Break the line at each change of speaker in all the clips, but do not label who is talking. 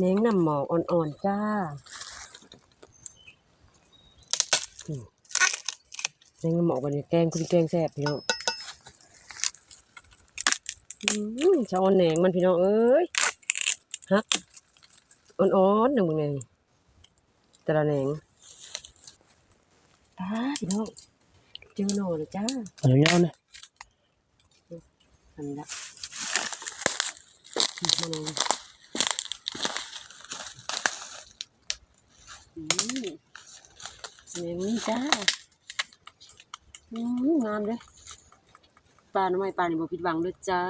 เน้งน้ำหมอกอ่อนๆจ้าอืมเน้งน้ำหมอกวันนี้แกงคุณแกงแซ่บพี่น้องอืมชะออนแหนงมันพี่น้องเอ้ยฮักอ่อนๆหนึ่งมึงไงนี่แต่ละแหนงตาพี่น้องเจอหน่อเลยจ้า
เอายาวๆเนี่ย
อันละมาลองอืม นี่จ้าอืมงามเลยปลาหน่อไม้ปลานี่บ่ผิดหวังเลยจ้า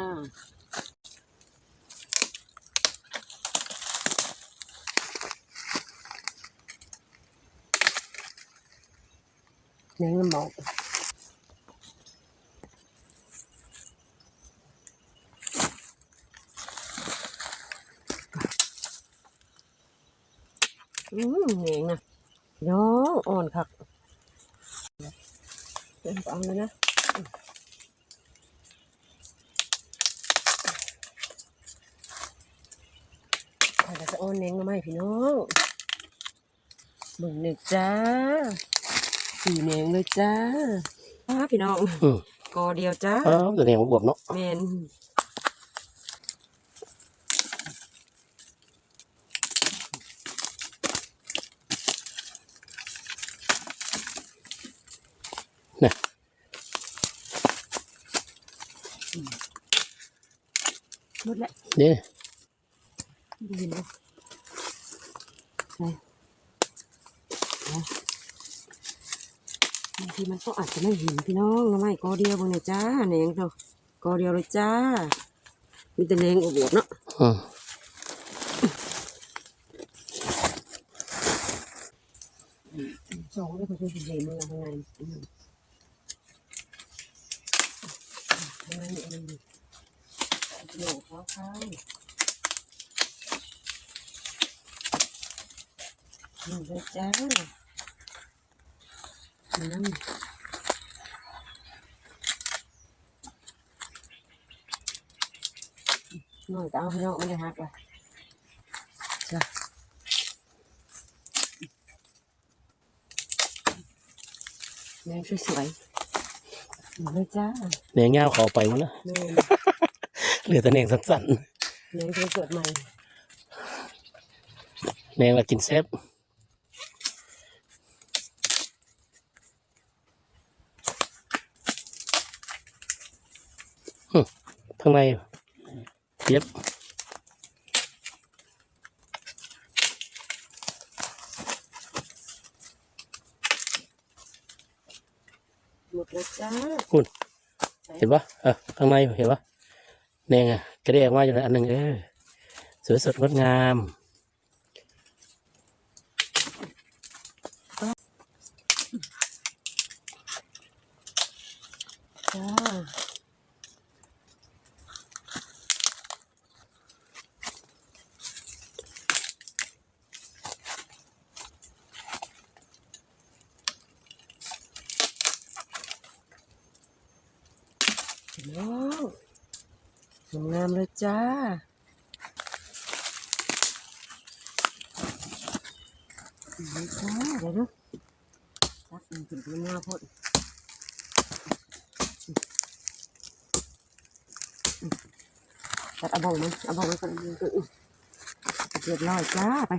แหนงน้ำหมอกอืมแหนงนะ น้องอ่อนคักเดี๋ยวเอาเลยนะใครจะอ่อนแหนงมาไหมพี่น้องเบิ่งเลยจ้าสีแหนงเลยจ้าอ้าพี่น้อง
อืม
กอเดียวจ้า
อ้าวตัวนี้บวบเนาะ
แมน
นี่ย
หมดแล้ว
นี่
ได้ยินไหมไหนเอาบางทีมันก็อาจจะไม่เห็นพี่น้องทำไมกอเดียวบางเนี่ยจ้าแหนงเนาะกอเดียวเลยจ้า มีแต่แหนงอวบๆเนาะ
อืม
สองแล้วก็จะเห็นมือข้างในอืมข้างใน นี่เองโหนกเขาข้างนี่เลยจ้านั่นหน่อยก็เอาพี่น้องไม่ได้หักเลยจ้ะแดงสวยๆนี่ เลยจ้า
แหนงยาวเขาไปหมดแล้ว
แม่
เหลือแต่แหนงสั้น
แดงสวยๆใหม่
ๆแหนงละกินแซ่บอืมข้างในเย็บ
หมดแล้วจ้า
คุณเห็นปะเออข้างในเห็นปะแหนงอะกระเดียกมาอยู่ในอันหนึ่งเออสวยสดงดงาม
จ้า น้องสวยงามเลยจ้าเลยจ้าเดี๋ยวนะตักมันถึงตัวงาพอดตัดเอาบองมันเอาบองมันก่อนเรียบร้อยจ้าไป